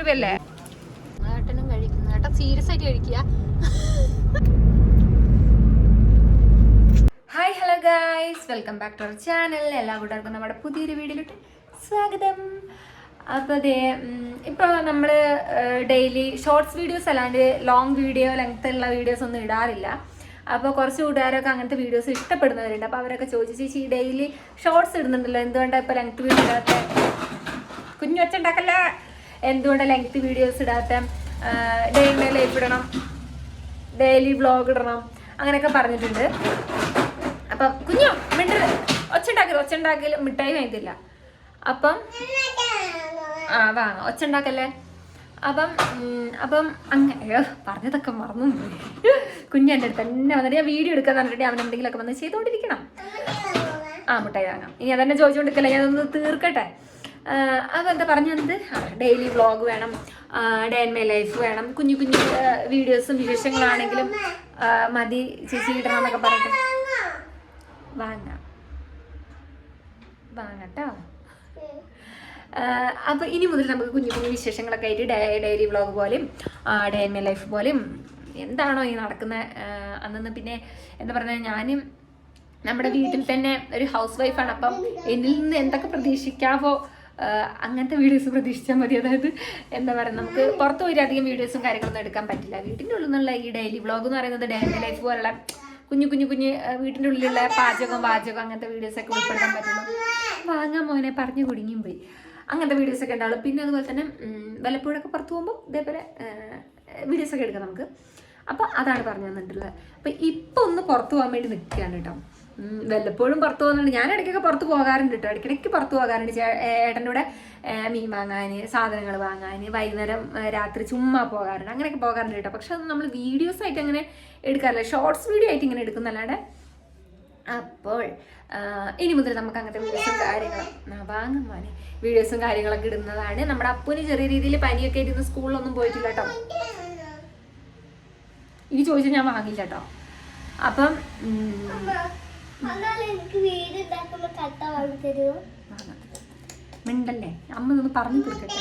രൂപയല്ലേ? ഏട്ടനും കഴിക്കുന്നു. ഏട്ടൻ സീരിയസ് ആയിട്ട് കഴിക്കുക. Hi hello guys welcome back to our channel എല്ലാ കൂട്ടുകാർക്കും നമ്മുടെ പുതിയൊരു വീഡിയോയിലോട്ട് സ്വാഗതം. അപ്പോൾ അതെ ഇപ്പോൾ നമ്മൾ ഡെയിലി ഷോർട്സ് വീഡിയോസ് അല്ലാണ്ട് ലോങ് വീഡിയോ ലെങ്ത് ഉള്ള വീഡിയോസ് ഒന്നും ഇടാറില്ല. അപ്പോൾ കുറച്ച് കൂട്ടുകാരൊക്കെ അങ്ങനത്തെ വീഡിയോസ് ഇഷ്ടപ്പെടുന്നവരുണ്ട്. അപ്പോൾ അവരൊക്കെ ചോദിച്ചു ചേച്ചി ഡെയിലി ഷോർട്സ് ഇടുന്നുണ്ടല്ലോ. എന്തുകൊണ്ടാണ് ഇപ്പോൾ ലെങ്ത് വീഡിയോ ഇടാത്ത? കുഞ്ഞു വെച്ചുണ്ടാക്കല്ല എന്തുകൊണ്ടാണ് ലെങ്ത് വീഡിയോസ് ഇടാത്ത ഡേ ലൈഫ് ഇടണം ഡെയിലി വ്ളോഗ് ഇടണം അങ്ങനെയൊക്കെ പറഞ്ഞിട്ടുണ്ട്. അപ്പം കുഞ്ഞു മിണ്ടര് ഒച്ച ഒച്ചുണ്ടാക്കൽ മിഠായി വേണ്ടില്ല അപ്പം ആ വാങ്ങാം. ഒച്ചുണ്ടാക്കല്ലേ? അപ്പം അപ്പം അങ്ങനെ പറഞ്ഞതൊക്കെ മറന്നു കുഞ്ഞു എന്റെ അടുത്ത് തന്നെ വന്നിട്ട് ഞാൻ വീഡിയോ എടുക്കാൻ പറഞ്ഞിട്ട് അവൻ എന്തെങ്കിലുമൊക്കെ വന്ന് ചെയ്തുകൊണ്ടിരിക്കണം. ആ മുട്ടായി വാങ്ങാം. ഇനി അതന്നെ ചോദിച്ചുകൊണ്ടിരിക്കല്ലേ? ഞാനൊന്ന് തീർക്കട്ടെ? അപ്പോൾ എന്താ പറഞ്ഞു തന്നത് ഡെയിലി വ്ളോഗ് വേണം. ഡേ ആൻഡ് മൈ ലൈഫ് വേണം. കുഞ്ഞു കുഞ്ഞു വീഡിയോസും വിശേഷങ്ങളാണെങ്കിലും മതി. ചേച്ചി ഇടണം എന്നൊക്കെ പറഞ്ഞിട്ട്. വാങ്ങാം. വാങ്ങട്ടോ. അപ്പോൾ ഇനി മുതൽ നമുക്ക് കുഞ്ഞു കുഞ്ഞു വിശേഷങ്ങളൊക്കെ ആയിട്ട് ഡേ ഡെയിലി വ്ളോഗ് പോലെയും ഡേ ആൻഡ് മൈ ലൈഫ് പോലെയും എന്താണോ ഈ നടക്കുന്ന? അന്ന് പിന്നെ എന്താ പറഞ്ഞാൽ ഞാനും നമ്മുടെ വീട്ടിൽ തന്നെ ഒരു ഹൗസ് വൈഫാണ് അപ്പം എന്നിൽ നിന്ന് എന്തൊക്കെ പ്രതീക്ഷിക്കാവോ? അങ്ങനത്തെ വീഡിയോസ് പ്രതീക്ഷിച്ചാൽ മതി. അതായത് എന്താ പറയുക നമുക്ക് പുറത്ത് പോയി അധികം വീഡിയോസും കാര്യങ്ങളൊന്നും എടുക്കാൻ പറ്റില്ല. വീട്ടിന്റെ ഉള്ളിൽ നിന്നുള്ള ഈ ഡെയിലി വ്ളോഗ് എന്ന് പറയുന്നത് ഡെയിലി ലൈഫ് പോലുള്ള കുഞ്ഞു കുഞ്ഞു കുഞ്ഞ് വീട്ടിന്റെ ഉള്ളിലുള്ള പാചകം വാചകം അങ്ങനത്തെ വീഡിയോസൊക്കെ ഉൾപ്പെടുത്താൻ പറ്റുള്ളൂ. വാങ്ങാൻ മോനെ പറഞ്ഞു കുടുങ്ങിയും പോയി. അങ്ങനത്തെ വീഡിയോസൊക്കെ ഉണ്ടാവും പിന്നെ അതുപോലെ തന്നെ വല്ലപ്പോഴൊക്കെ പുറത്ത് പോകുമ്പോൾ ഇതേപോലെ വീഡിയോസൊക്കെ എടുക്കാം നമുക്ക്. അപ്പോൾ അതാണ് പറഞ്ഞു തന്നിട്ടുള്ളത്. അപ്പോൾ ഇപ്പോൾ ഒന്ന് പുറത്ത് പോകാൻ വേണ്ടി നിൽക്കുകയാണ് കേട്ടോ. വല്ലപ്പോഴും പുറത്ത് പോകുന്നുണ്ട്. ഞാൻ ഇടയ്ക്കൊക്കെ പുറത്ത് പോകാറുണ്ട് കേട്ടോ ഇടയ്ക്കിടയ്ക്ക് പുറത്ത് പോകാറുണ്ട്. ഏട്ടന്റെ കൂടെ മീൻ വാങ്ങാൻ സാധനങ്ങൾ വാങ്ങാൻ വൈകുന്നേരം രാത്രി ചുമ്മാ പോകാറുണ്ട്. അങ്ങനെയൊക്കെ പോകാറുണ്ട് കേട്ടോ പക്ഷെ അത് നമ്മൾ വീഡിയോസ് ആയിട്ട് അങ്ങനെ എടുക്കാറില്ല. ഷോർട്സ് വീഡിയോ ആയിട്ട് ഇങ്ങനെ എടുക്കുന്നല്ലാണ്ട്. അപ്പോൾ ഇനി മുതൽ നമുക്ക് അങ്ങനത്തെ വീഡിയോസും കാര്യങ്ങളും ആ, വാങ്ങും മോനെ. വീഡിയോസും കാര്യങ്ങളൊക്കെ ഇടുന്നതാണ്. നമ്മുടെ അപ്പുവിന് ചെറിയ രീതിയിൽ പനിയൊക്കെ ഇരുന്ന് സ്കൂളിലൊന്നും പോയിട്ടില്ല കേട്ടോ ഇനി ചോദിച്ചാൽ ഞാൻ വാങ്ങില്ല കേട്ടോ അപ്പം മിണ്ടല്ലേ? അമ്മ ഒന്ന് പറഞ്ഞു തീർക്കട്ടെ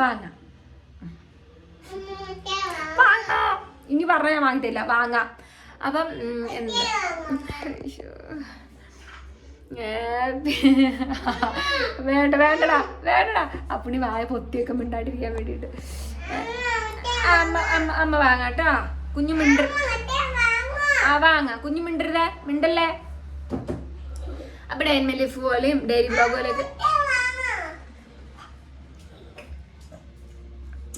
വാങ്ങ. വാങ്ങാം. ഇനി പറഞ്ഞാൽ ഞാൻ വാങ്ങിട്ടില്ല വാങ്ങാം. അപ്പം എന്താ? വേണ്ട വേണ്ടടാ വേണ്ടടാ. അപ്പണി വായ പൊത്തിയൊക്കെ മിണ്ടാണ്ടിരിക്കാൻ വേണ്ടിയിട്ട്. അമ്മ അമ്മ അമ്മ വാങ്ങാട്ടാ കുഞ്ഞു മിണ്ടർ ആ വാങ്ങാം. കുഞ്ഞു മിണ്ടരുതേ. മിണ്ടല്ലേ? അപ്പൊ ഡെയിൻ മെലിഫ് പോലെയും ഡെയിലി ബ്ലോഗ് പോലെയൊക്കെ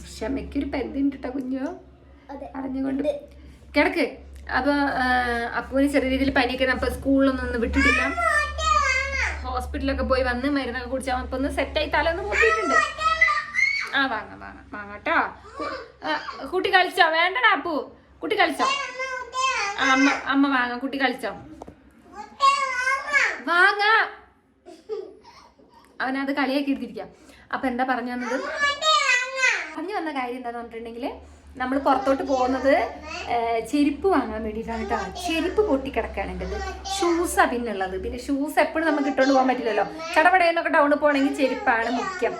ക്ഷമയ്ക്കൊരു പെരുതുണ്ട് കേട്ടോ കുഞ്ഞോ അറിഞ്ഞുകൊണ്ട്. കിടക്ക്. അപ്പൊ അപ്പൂന് ചെറിയ രീതിയിൽ പനിയൊക്കെ അപ്പൊ സ്കൂളിലൊന്നും ഒന്ന് വിട്ടിട്ടില്ല. ഹോസ്പിറ്റലൊക്കെ പോയി വന്ന് മരുന്നൊക്കെ കുടിച്ചാൽ അപ്പൊ ഒന്ന് സെറ്റായി തല ഒന്ന് ആ വാങ്ങാം വാങ്ങാം വാങ്ങാട്ടോ കുട്ടി കളിച്ചോ? വേണ്ടടാ അപ്പു. കുട്ടി കളിച്ചോ? അമ്മ അമ്മ വാങ്ങ കുട്ടി കളിച്ചോ? വാങ്ങാ. അവനത് കളിയാക്കി എടുത്തിരിക്കാം. അപ്പൊ എന്താ പറഞ്ഞു വന്നത് പറഞ്ഞു വന്ന കാര്യം എന്താന്ന് പറഞ്ഞിട്ടുണ്ടെങ്കിൽ നമ്മൾ പുറത്തോട്ട് പോകുന്നത് ചെരുപ്പ് വാങ്ങാൻ വേണ്ടിയിട്ടാണ് കേട്ടോ. ചെരുപ്പ് പൊട്ടിക്കിടക്കാണ് എന്റെത് ഷൂസാണ് പിന്നെ ഉള്ളത് പിന്നെ ഷൂസ് എപ്പോഴും നമുക്ക് ഇട്ടുകൊണ്ട് പോകാൻ പറ്റില്ലല്ലോ. ചടപടയെന്നൊക്കെ ടൗണിൽ പോകണമെങ്കിൽ ചെരുപ്പാണ് മുഖ്യം.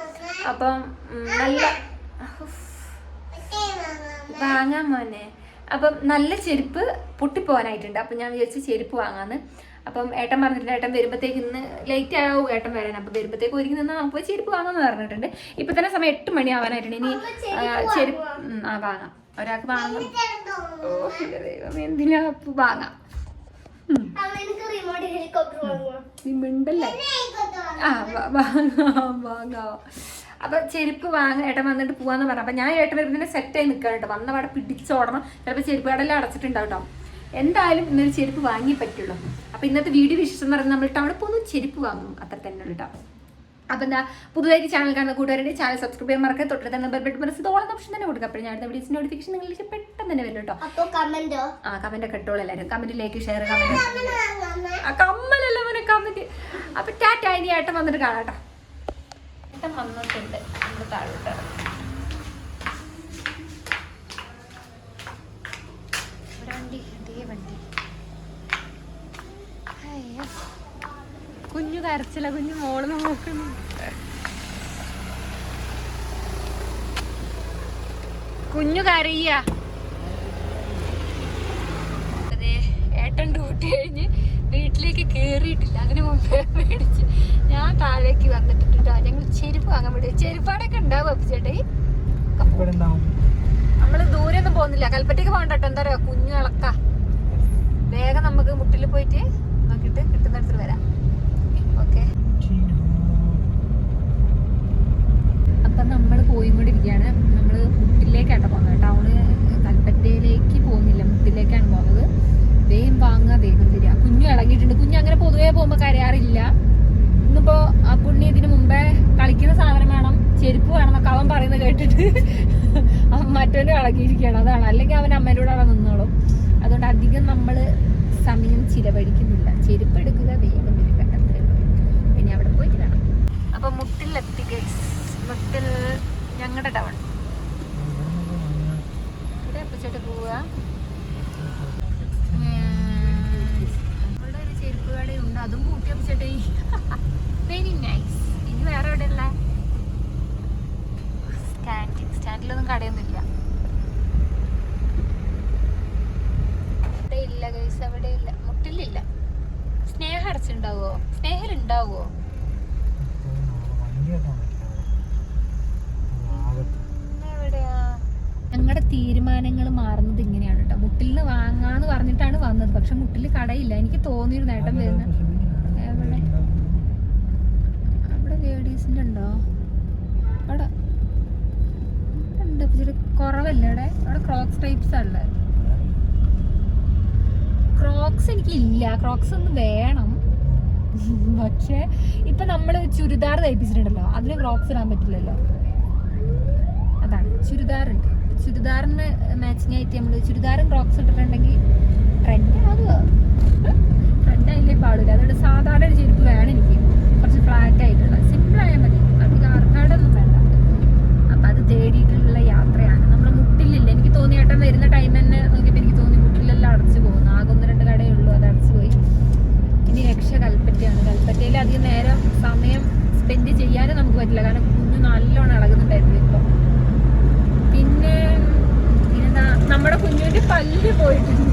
അപ്പം നല്ല വാങ്ങാൻ മോനെ. അപ്പം നല്ല ചെരുപ്പ് പൊട്ടിപ്പോവാനായിട്ടുണ്ട്. അപ്പം ഞാൻ വിചാരിച്ചു ചെരുപ്പ് വാങ്ങാന്ന്. അപ്പം ഏട്ടൻ പറഞ്ഞിട്ടുണ്ട് ഏട്ടൻ വരുമ്പോഴത്തേക്ക് ഇന്ന് ലേറ്റ് ആവും ഏട്ടൻ വരാൻ. അപ്പം വരുമ്പോഴത്തേക്ക് ഒരുങ്ങി നിന്നാൽ നമുക്ക് പോയി ചെരുപ്പ് വാങ്ങാമെന്ന് പറഞ്ഞിട്ടുണ്ട്. ഇപ്പം തന്നെ സമയം എട്ട് മണി ആവാനായിട്ടുണ്ട്. ഇനി ചെരുപ്പ് ആ വാങ്ങാം. ഒരാൾക്ക് വാങ്ങാം. ഓ ദൈവം എന്തിനാ വാങ്ങാം? മിണ്ടല്ലേ ആ വാങ്ങാം വാങ്ങാം. അപ്പൊ ചെരുപ്പ് വാങ്ങ ഏട്ടൻ വന്നിട്ട് പോവാന്ന് പറഞ്ഞു. അപ്പൊ ഞാൻ ഏട്ടൻ വരുമ്പോൾ സെറ്റായി നിൽക്കാൻ കേട്ടോ വന്ന പാടെ പിടിച്ചോടണം ചിലപ്പോൾ ചെരുപ്പ് കടലെല്ലാം അടച്ചിട്ടുണ്ടാവും കേട്ടോ എന്തായാലും ഇന്നൊരു ചെരുപ്പ് വാങ്ങി പറ്റുള്ളൂ. അപ്പൊ ഇന്നത്തെ വീഡിയോ വിശേഷം എന്ന് പറയുന്നത് നമ്മളിട്ട് അവിടെ പോകുന്നു ചെരുപ്പ് വാങ്ങും. അത്ര തന്നെ ഉള്ളൂ കേട്ടോ അപ്പൊ എന്താ പുതുതായിട്ട് ചാനൽ കാണുന്ന കൂട്ടുകാരുടെ ചാനൽ സബ്സ്ക്രൈബ് ചെയ്യാൻ മറക്കുക തൊട്ട് തന്നെ ബെൽ മനസ്സിൽ ഓളം ഓപ്ഷൻ തന്നെ കൊടുക്കുക. അപ്പോൾ ഞാൻ വീഡിയോസ് നോട്ടിഫിക്കേഷൻ നിങ്ങൾക്ക് പെട്ടെന്ന് തന്നെ വരും കേട്ടോ ആ കമന്റ് ഒക്കെ ഇട്ടോളൂ എല്ലാവരും കമന്റിലേക്ക് ഷെയർ കമന്റ് കമ്മലല്ല മോനെ കമന്റ് അപ്പൊ ടാറ്റ ഇനി ഏട്ടൻ വന്നിട്ട് കാണാട്ടോ ഏട്ടൻ വന്നിട്ടുണ്ട് നമ്മുടെ താഴോട്ട് കുഞ്ഞു കരച്ചില്ല കുഞ്ഞു മോൾ നോക്കുന്നു. കുഞ്ഞു കരയ്യ ഏട്ടൻ ഡ്യൂട്ടി കഴിഞ്ഞ് വീട്ടിലേക്ക് കേറിയിട്ടില്ല. അതിന് മുമ്പേ മേടിച്ച് ഞാൻ താഴേക്ക് വന്നിട്ടുണ്ട് ട്ടോ. ഞങ്ങൾ ചെരുപ്പ് വാങ്ങാൻ വേണ്ടി ചെരുപ്പാടൊക്കെ ഉണ്ടാവും അപ്പിച്ചേട്ടേ നമ്മൾ ദൂരെ ഒന്നും പോകുന്നില്ല. കൽപ്പറ്റയ്ക്ക് പോകണ്ട കേട്ടോ. എന്താ പറയാ കുഞ്ഞു ഇളക്ക വേഗം നമുക്ക് മുട്ടിൽ പോയിട്ട് നോക്കിയിട്ട് കിട്ടുന്നിടത്ത് വരാം ഓക്കെ അപ്പൊ നമ്മൾ പോയിക്കൊണ്ടിരിക്കുകയാണ് നമ്മൾ മുട്ടിലേക്കാട്ടോ പോകുന്നത് ടൗണ് കൽപ്പറ്റയിലേക്ക് പോകുന്നില്ല മുട്ടിലേക്കാണ് പോകുന്നത് വേഗം വാങ്ങുക വേഗം തരിക കുഞ്ഞു ഇളകിയിട്ടുണ്ട് കുഞ്ഞു അങ്ങനെ പൊതുവേ പോകുമ്പോൾ കരയാറില്ല ഇന്നിപ്പോ ആ പുണ്ണി ഇതിന് മുമ്പേ കളിക്കുന്ന സാധനം വേണം ചെരുപ്പ് വേണം എന്നൊക്കെ അവൻ പറയുന്നത് കേട്ടിട്ട് മറ്റൊരു ഇളകിയിരിക്കുകയാണ്. അതാണ്. അല്ലെങ്കിൽ അവൻ അമ്മേന്റെ കൂടെ അവിടെ നിന്നോളും. അതുകൊണ്ട് അധികം നമ്മൾ സമയം ചിലവഴിക്കുന്നില്ല. ചെരുപ്പ് എടുക്കുക വേഗം പിന്നെ അവിടെ പോയിട്ട് വേണം അപ്പൊ മുട്ടിലെത്തി മുട്ടിൽ ഞങ്ങളുടെ ടൗൺ ഇവിടെ എപ്പിച്ചിട്ട് പോവുക അവിടെ ഒരു ചെരുപ്പ് കടയുണ്ട് അതും കൂട്ടി എപ്പിച്ചിട്ട് വെരി നൈസ് ഇനി വേറെ എവിടെയുള്ള സ്റ്റാൻഡിൽ സ്റ്റാൻഡിലൊന്നും കടയൊന്നുമില്ല അവിടെ ഇല്ല ഗൈസ് അവിടെ ഇല്ല മുട്ടിലില്ല സ്നേഹ അടച്ചുണ്ടാവോ സ്നേഹലുണ്ടാവോ ഞങ്ങളുടെ തീരുമാനങ്ങൾ മാറുന്നത് ഇങ്ങനെയാണ് കേട്ടോ മുട്ടിൽ നിന്ന് വാങ്ങാന്ന് പറഞ്ഞിട്ടാണ് വന്നത്. പക്ഷെ മുട്ടിൽ കടയില്ല. എനിക്ക് തോന്നിയിരുന്നു ഏട്ടൻ വരുന്ന എവിടെ? അവിടെ ലേഡീസിന്റെ ഉണ്ടോ? അവിടെ ഉണ്ട്. ഇച്ചിരി കുറവല്ലേ അവിടെ? അവിടെ ക്രോക്സ് ടൈപ്സ് ഉള്ളത് ക്രോക്സ് എനിക്കില്ല. ക്രോക്സ് ഒന്ന് വേണം. പക്ഷേ ഇപ്പൊ നമ്മൾ ചുരിദാർ തയ്പ്പിച്ചിട്ടുണ്ടല്ലോ അതിന് ക്രോക്സ് ഇടാൻ പറ്റില്ലല്ലോ. അതാണ് ചുരിദാറുണ്ട്. ചുരിദാറിന് മാച്ചിങ് ആയിട്ട് നമ്മൾ ചുരിദാറും ക്രോക്സ് ഇട്ടിട്ടുണ്ടെങ്കിൽ ട്രെൻഡ് ആവുക. ട്രെൻഡ് ആയില്ലേ പാടില്ല അതുകൊണ്ട് സാധാരണ ഒരു ചെരുപ്പ് വേണം എനിക്ക്. കുറച്ച് ഫ്ലാറ്റ് ആയിട്ടുള്ള. സിമ്പിൾ ആയാൽ മതി. അധികം ആർക്കാടൊന്നും വേണ്ട. അപ്പൊ അത് തേടിയിട്ടുള്ള യാത്രയാണ്. നമ്മൾ മുട്ടിലില്ല? എനിക്ക് തോന്നിയേട്ടം വരുന്ന ടൈം തന്നെ നോക്കിയപ്പോൾ എനിക്ക് തോന്നി മുട്ടിലെല്ലാം അടച്ചു പോകുന്നു ആകെ ഒന്ന് രണ്ട് കടയേ ഉള്ളൂ അത് അടച്ചു പോയി രക്ഷ കൽപ്പറ്റയാണ്. കൽപ്പറ്റയിൽ അധികം നേരം സമയം സ്പെൻഡ് ചെയ്യാനും നമുക്ക് പറ്റില്ല. കാരണം കുഞ്ഞു നല്ലോണം ഇളകുന്നുണ്ടായിരുന്നു ഇപ്പൊ. പിന്നെ നമ്മുടെ കുഞ്ഞുവിന്റെ പല്ല് പോയിട്ടുണ്ട്.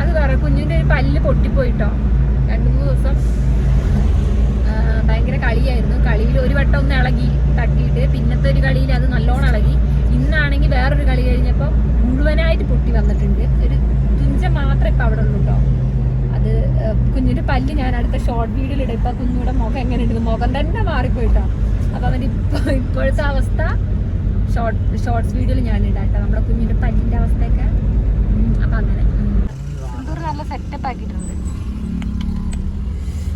അത് പറ കുഞ്ഞിന്റെ ഒരു പല്ല് പൊട്ടിപ്പോയിട്ടോ? രണ്ടു മൂന്ന് ദിവസം. ഭയങ്കര കളിയായിരുന്നു. കളിയിൽ ഒരു വട്ടം ഒന്ന് ഇളകി തട്ടിയിട്ട് പിന്നത്തെ ഒരു കളിയിൽ അത് നല്ലോണം ഇളകി. ഇന്നാണെങ്കിൽ വേറൊരു കളി കഴിഞ്ഞപ്പോൾ മുഴുവനായിട്ട് പൊട്ടി വന്നിട്ടുണ്ട്. ഒരു തുഞ്ചം മാത്രമേ ഇപ്പം അവിടെ ഉള്ളൂ കേട്ടോ. അത് കുഞ്ഞിന്റെ പല്ല് ഞാൻ അടുത്ത ഷോർട്ട് വീഡിയോയിൽ ഇടാം. ഇപ്പം കുഞ്ഞിയുടെ മുഖം എങ്ങനെ ഉണ്ട് മുഖം തന്നെ മാറിപ്പോയിട്ടോ. അപ്പം അവന്റെ ഇപ്പോൾ ഇപ്പോഴത്തെ അവസ്ഥ ഷോർട്ട് ഷോർട്ട്സ് വീഡിയോയിൽ ഞാൻ ഇടാട്ടോ കേട്ടോ. നമ്മുടെ കുഞ്ഞിന്റെ പല്ലിന്റെ അവസ്ഥയൊക്കെ. അപ്പം അങ്ങനെ. സിന്ദൂർ നല്ല സെറ്റപ്പ് ആക്കിയിട്ടുണ്ട്.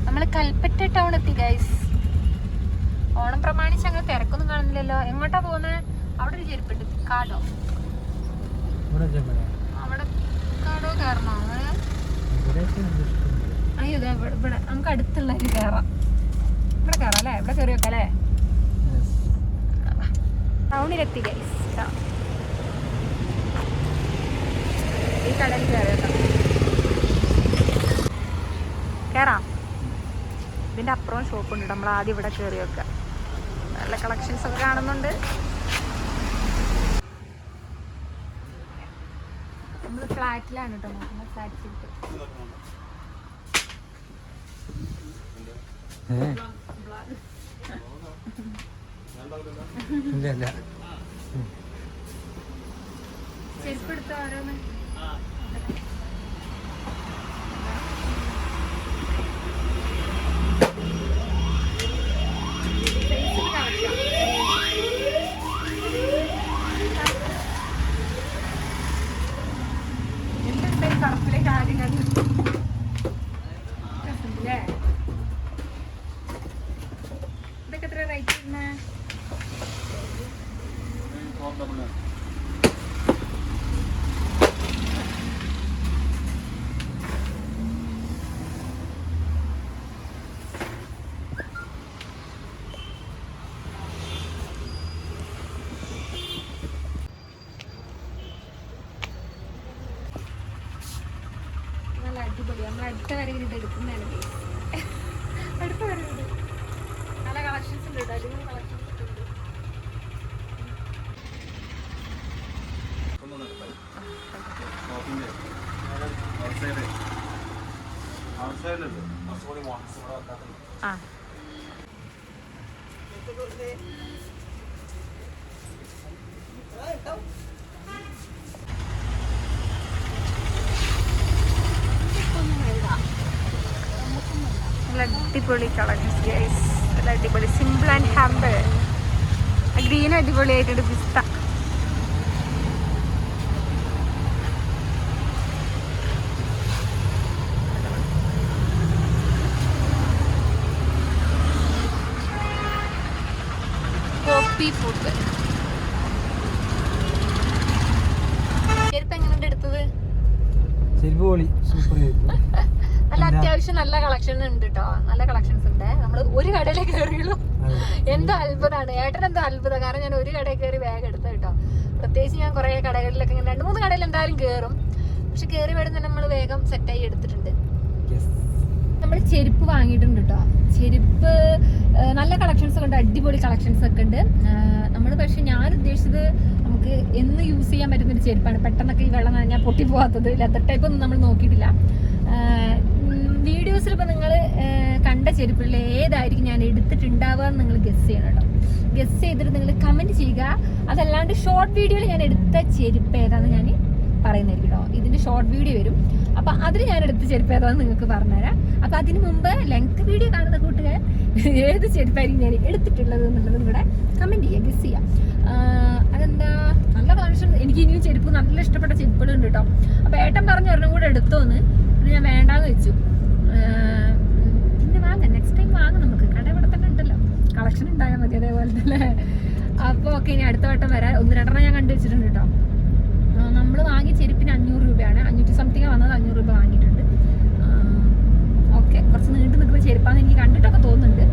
നമ്മൾ കൽപ്പറ്റ ടൗൺ എത്തി ഗൈസ് ഓണം പ്രമാണിച്ച് അങ്ങനെ തിരക്കൊന്നും കാണുന്നില്ലല്ലോ. എങ്ങോട്ടാ പോകുന്നത് അവിടെ ഒരു ചെരുപ്പുണ്ട്. കാടോ? അവിടെ കാടോ കയറണോ? അങ്ങനെ അയ്യോ ഇവിടെ നമുക്ക് അടുത്തുള്ള ഒരു കയറാം. ഇവിടെ കയറാം അല്ലേ? ഇവിടെ കയറി വെക്കാം അല്ലേ? ടൗണിലെത്തി ഗൈസ് ഈ കടയിൽ കയറി വെക്കാം. കയറാം. ഇതിന്റെ അപ്പുറം ഷോപ്പ് ഉണ്ട്. നമ്മൾ ആദ്യം ഇവിടെ കയറി വെക്കാം നല്ല കളക്ഷൻസ് ഒക്കെ കാണുന്നുണ്ട് നമ്മൾ ഫ്ലാറ്റിലാണ് കേട്ടോ നോക്കുന്നത്. ഫ്ലാറ്റ് സീറ്റ് ചെരുപ്പെടുത്ത ഓരോന്ന്? അടിപൊളി നമ്മൾ അടുത്ത വരവിൽ ഇത് എടുക്കുന്നതാണ് guys. അടുത്ത വരവിൽ നല്ല കളക്ഷൻസ് ഉണ്ട് കേട്ടോ അടിപൊളി കളക്ഷൻസ് ഉണ്ട് അടിപൊളി കളക്ഷൻസ് അടിപൊളി. സിമ്പിൾ ആൻഡ് ഹാമ്പിൾ ഗ്രീൻ അടിപൊളിയായിട്ടുണ്ട്. പിസ്ത. കോപ്പി ഫുഡ് എങ്ങനെയുണ്ട് എടുത്തത്? നല്ല അത്യാവശ്യം നല്ല കളക്ഷൻ ഉണ്ട് കേട്ടോ നല്ല കളക്ഷൻസ് ഉണ്ട്. നമ്മൾ ഒരു കടയിലേ കയറിയുള്ളൂ എന്തോ അത്ഭുതമാണ്. ഏട്ടൻ എന്തോ അത്ഭുതം. കാരണം ഞാൻ ഒരു കടയിൽ കയറി വേഗം എടുത്തു കേട്ടോ പ്രത്യേകിച്ച് ഞാൻ കുറെ കടകളിലൊക്കെ ഇങ്ങനെ രണ്ട് മൂന്ന് കടയിൽ എന്തായാലും കയറും പക്ഷെ കയറി വേണം തന്നെ നമ്മൾ വേഗം സെറ്റായി എടുത്തിട്ടുണ്ട്. നമ്മൾ ചെരുപ്പ് വാങ്ങിയിട്ടുണ്ട് കേട്ടോ ചെരുപ്പ് നല്ല കളക്ഷൻസ് ഒക്കെ ഉണ്ട് അടിപൊളി കളക്ഷൻസ് ഒക്കെ ഉണ്ട്. നമ്മൾ പക്ഷെ ഞാൻ ഉദ്ദേശിച്ചത് നമുക്ക് എന്ന് യൂസ് ചെയ്യാൻ പറ്റുന്ന ഒരു ചെരുപ്പാണ്. പെട്ടെന്നൊക്കെ ഈ വെള്ളം നനഞ്ഞാൽ പൊട്ടി പോകാത്തത് ലെതർ ടൈപ്പ് ഒന്നും നമ്മൾ നോക്കിയിട്ടില്ല. വീഡിയോസിൽ ഇപ്പോൾ നിങ്ങൾ കണ്ട ചെരുപ്പുകളിൽ ഏതായിരിക്കും ഞാൻ എടുത്തിട്ടുണ്ടാവുക എന്ന് നിങ്ങൾ ഗസ് ചെയ്യണം കേട്ടോ ഗസ് ചെയ്തിട്ട് നിങ്ങൾ കമന്റ് ചെയ്യുക. അതല്ലാണ്ട് ഷോർട്ട് വീഡിയോയിൽ ഞാൻ എടുത്ത ചെരുപ്പ് ഏതാണെന്ന് ഞാൻ പറയുന്നതായിരിക്കും കേട്ടോ ഷോർട്ട് വീഡിയോ വരും. അപ്പൊ അതിന് ഞാൻ എടുത്ത് ചെരുപ്പ് ഏതാണെന്ന് നിങ്ങൾക്ക് പറഞ്ഞുതരാം. അപ്പൊ അതിന് മുമ്പ് ലെങ്ത് വീഡിയോ കാണുന്ന കൂട്ടുകാർ ഏത് ചെരുപ്പായിരിക്കും ഞാൻ എടുത്തിട്ടുള്ളത് എന്നുള്ളത് ഇവിടെ കമന്റ് ചെയ്യുക ഗസ് ചെയ്യാം. അതെന്താ? നല്ല കളക്ഷൻ എനിക്ക് ഇനിയും ചെരുപ്പ് നല്ല ഇഷ്ടപ്പെട്ട ചെരുപ്പുകളുണ്ട് കേട്ടോ അപ്പൊ ഏട്ടൻ പറഞ്ഞു ഒരെണ്ണം കൂടെ എടുത്തോന്ന്. പിന്നെ ഞാൻ വേണ്ടാന്ന് വെച്ചു. പിന്നെ വാങ്ങാം. നെക്സ്റ്റ് ടൈം വാങ്ങാം നമുക്ക്. കട ഇവിടെ തന്നെ ഉണ്ടല്ലോ. കളക്ഷൻ ഉണ്ടായാൽ മതി അതേപോലെ തന്നെ. അപ്പോൾ ഓക്കെ ഇനി അടുത്ത വട്ടം വരാം. ഒന്ന് രണ്ടെണ്ണം ഞാൻ കണ്ടുവച്ചിട്ടുണ്ട് കേട്ടോ നമ്മൾ വാങ്ങിയ ചെരുപ്പിന് അഞ്ഞൂറ് രൂപയാണ്. അഞ്ഞൂറ്റി സംതിങ് വന്നത്. അഞ്ഞൂറ് രൂപ വാങ്ങിയിട്ടുണ്ട്. ഓക്കെ. കുറച്ച് നീണ്ടു നിൽക്കുന്ന ചെരുപ്പാന്ന് എനിക്ക് കണ്ടിട്ടൊക്കെ തോന്നുന്നുണ്ട്.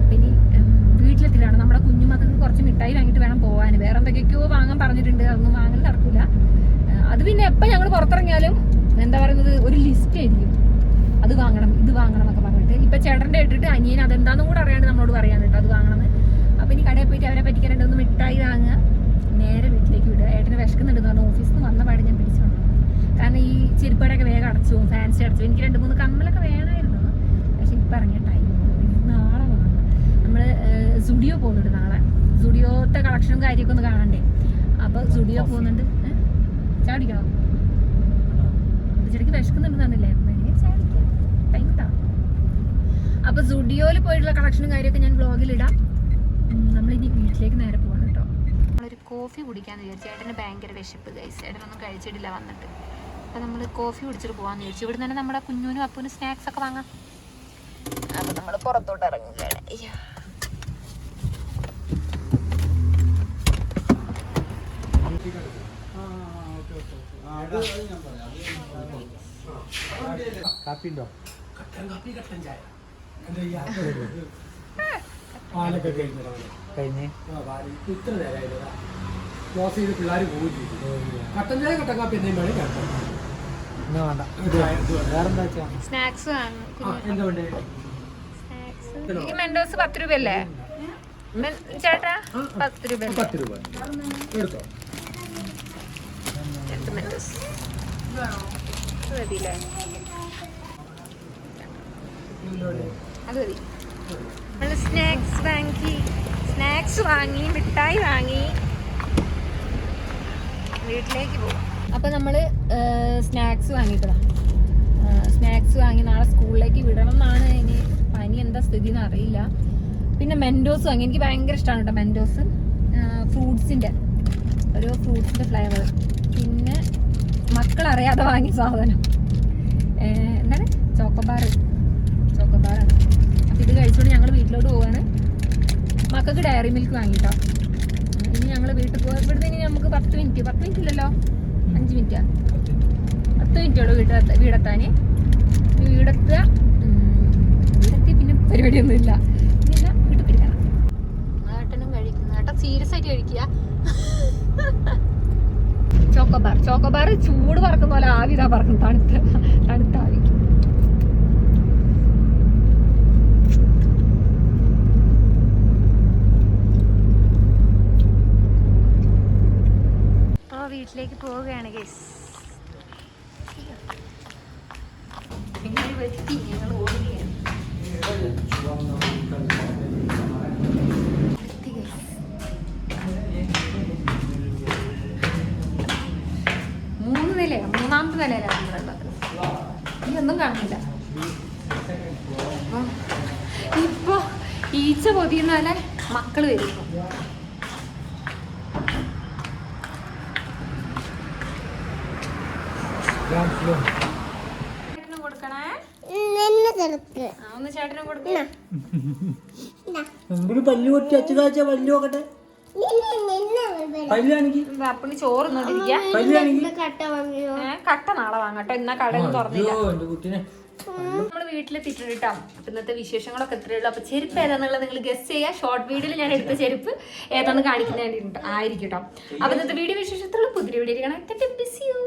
അപ്പം ഇനി വീട്ടിലെത്തിലാണ്. നമ്മുടെ കുഞ്ഞുമക്കൾക്ക് കുറച്ച് മിഠായി വാങ്ങിയിട്ട് വേണം പോകാൻ വേറെ എന്തൊക്കെയൊക്കെയോ വാങ്ങാൻ പറഞ്ഞിട്ടുണ്ട്. അതൊന്നും വാങ്ങൽ നടക്കില്ല അത് പിന്നെ എപ്പോൾ ഞങ്ങൾ പുറത്തിറങ്ങിയാലും എന്താ പറയുന്നത് ഒരു ലിസ്റ്റ് ആയിരിക്കും. അത് വാങ്ങണം ഇത് വാങ്ങണം എന്നൊക്കെ പറഞ്ഞിട്ട്. ഇപ്പം ചേട്ടന്റെ ഇട്ടിട്ട് അനിയൻ അതെന്താണെന്നും കൂടെ അറിയാണ്ട് നമ്മളോട് പറയാൻ കേട്ടോ. അത് വാങ്ങണം അപ്പം ഇനി കടയിൽ പോയിട്ട് അവരെ പറ്റിക്കാൻ ഒന്ന് മിഠായി വാങ്ങുക നേരെ വീട്ടിലേക്ക് വിടുക ഏട്ടന് വിശക്കുന്നുണ്ടെന്ന് പറഞ്ഞു ഓഫീസിൽ നിന്ന് വന്ന പാട് ഞാൻ പിടിച്ചു കൊണ്ടു കാരണം ഈ ചെരുപ്പടയൊക്കെ വേഗം അടച്ചു ഫാൻസി അടച്ചു എനിക്ക് രണ്ട് മൂന്ന് കമ്മലൊക്കെ വേണമായിരുന്നു. പക്ഷെ ഇപ്പം ഇറങ്ങിയ ടൈം നാളെ വേണം നമ്മൾ സുഡിയോ പോകുന്നുണ്ട് നാളെ. സുഡിയോത്തെ കളക്ഷനും കാര്യമൊക്കെ ഒന്ന് കാണണ്ടേ? അപ്പോൾ സുഡിയോ പോകുന്നുണ്ട്. ചാടിക്കോ ചാടിക്കണോ ചെടിക്ക് വിശക്കുന്നുണ്ടെന്ന് പറഞ്ഞില്ലേ? വേണമെങ്കിൽ ചാടിക്കാം ടൈം ഉണ്ടാവും അപ്പോൾ സുഡിയോയിൽ പോയിട്ടുള്ള കളക്ഷനും കാര്യമൊക്കെ ഞാൻ ബ്ലോഗിൽ ഇടാം. നമ്മളിനി വീട്ടിലേക്ക് നേരെ പോകണം കേട്ടോ. നമ്മളൊരു കോഫി കുടിക്കാന്ന് വിചാരിച്ചു ചേട്ടന് ഭയങ്കര വിശപ്പ് ഗൈസ് ചേട്ടനൊന്നും കഴിച്ചിട്ടില്ല വന്നിട്ട്. അപ്പം നമ്മൾ കോഫി കുടിച്ചിട്ട് പോകാമെന്ന് വിചാരിച്ചു. ഇവിടെ തന്നെ നമ്മുടെ കുഞ്ഞുനും അപ്പൂനും സ്നാക്സ് ഒക്കെ വാങ്ങാം. അപ്പം നമ്മൾ പുറത്തോട്ട് ഇറങ്ങുകയാണ്. അയ്യോ. കാപ്പി ഉണ്ടോ പാലൊക്കെ കഴിഞ്ഞു ഇത്ര നേരമായില്ല ദോശ ചെയ്ത് പിള്ളേർ പോയി കട്ടൻ ചായ കട്ടൻ കാപ്പി എന്തെങ്കിലും വേണമെങ്കിൽ കേട്ടോ വേണ്ട. വേറെന്താ വെച്ചാ? സ്നാക്സ് ഈ മെൻഡോസ് പത്ത് രൂപയല്ലേ? ചേട്ടാ പത്ത് രൂപ പത്ത് രൂപ. എടുത്തോ. മെൻഡോസ് അത് മതിയില്ലേ? അത് മതി. നമ്മൾ സ്നാക്സ് വാങ്ങി സ്നാക്സ് വാങ്ങി മിഠായി വാങ്ങി വീട്ടിലേക്ക് പോകും അപ്പം നമ്മൾ സ്നാക്സ് വാങ്ങിയിട്ടതാണ് സ്നാക്സ് വാങ്ങി നാളെ സ്കൂളിലേക്ക് വിടണം എന്നാണ് ഇനി പനി എന്താ സ്ഥിതി എന്ന് അറിയില്ല. പിന്നെ മെൻഡോസ് വാങ്ങി. എനിക്ക് ഭയങ്കര ഇഷ്ടമാണ് കേട്ടോ മെൻഡോസ്. ഫ്രൂട്ട്സിന്റെ ഒരു ഫ്രൂട്ട്സിന്റെ ഫ്ലേവർ. പിന്നെ മക്കളറിയാതെ വാങ്ങിയ സാധനം. എന്താണ്? ചോക്കോബാർ. ചോക്കോബാറാണ്. അപ്പോൾ ഇത് കഴിച്ചുകൊണ്ട് ഞങ്ങൾ വീട്ടിലോട്ട് പോവാണ്. മക്കൾക്ക് ഡയറി മിൽക്ക് വാങ്ങിട്ടോ. ഇനി ഞങ്ങൾ വീട്ടിൽ പോകാം ഇവിടുന്ന് ഇനി നമുക്ക് പത്ത് മിനിറ്റ്. പത്ത് മിനിറ്റ് ഇല്ലല്ലോ. അഞ്ച് മിനിറ്റാ. പത്ത് മിനിറ്റുള്ളൂ ഉള്ളൂ വീടെത്താന്. വീടെത്തുക. വീടെത്തി പിന്നെ പരിപാടിയൊന്നുമില്ല. പിന്നെ വീട്ടിൽ പിടിക്കണം ഏട്ടനും കഴിക്കുന്നു. സീരിയസ് ആയിട്ട് കഴിക്കുക ചോക്കോബാർ ചോക്കോബാർ ചൂട് പറക്കുന്ന പോലെ ആവിതാ പറക്കും തണുത്ത തണുത്ത ആവി ആ വീട്ടിലേക്ക് പോവുകയാണ് ഗൈസ്. മൂന്ന് നിലയാ മൂന്നാമത്തെ നിലയിലാണ് നമ്മളുള്ളത് ഈ ഒന്നും കാണുന്നില്ല. ഇപ്പോ ഈച്ച പൊതിയുന്നാലേ മക്കൾ വരും ഇപ്പൊ. ചേട്ടനും കൊടുക്കണേ എന്നെ ചെറുക്ക് ആ, ഒന്ന് ചേട്ടനും കൊടുക്കണേ എന്തൊരു പല്ല് കൊട്ടി പല്ല് നോക്കട്ടെ അപ്പണി ചോറ് കട്ട വാങ്ങിയോ? കട്ട നാളെ വാങ്ങട്ടോ ഇന്നാ കടയിൽ തുറന്നില്ല. നമ്മൾ വീട്ടിലെത്തിയിട്ടുണ്ട് കേട്ടോ. അപ്പൊ ഇന്നത്തെ വിശേഷങ്ങളൊക്കെ ഉള്ളൂ. അപ്പൊ ചെരുപ്പ് ഏതാന്നുള്ളത് നിങ്ങൾ ഗസ് ചെയ്യുക ഷോർട്ട് വീഡിയോയിൽ ഞാൻ എടുത്ത ചെരുപ്പ് ഏതാന്ന് കാണിക്കുന്നതായിട്ട് ആയിരിക്കും കേട്ടോ. അപ്പൊ ഇന്നത്തെ വീഡിയോ വിശേഷത്തിലുള്ള പുതിയ വീഡിയോ കാണാൻ ബിസി യു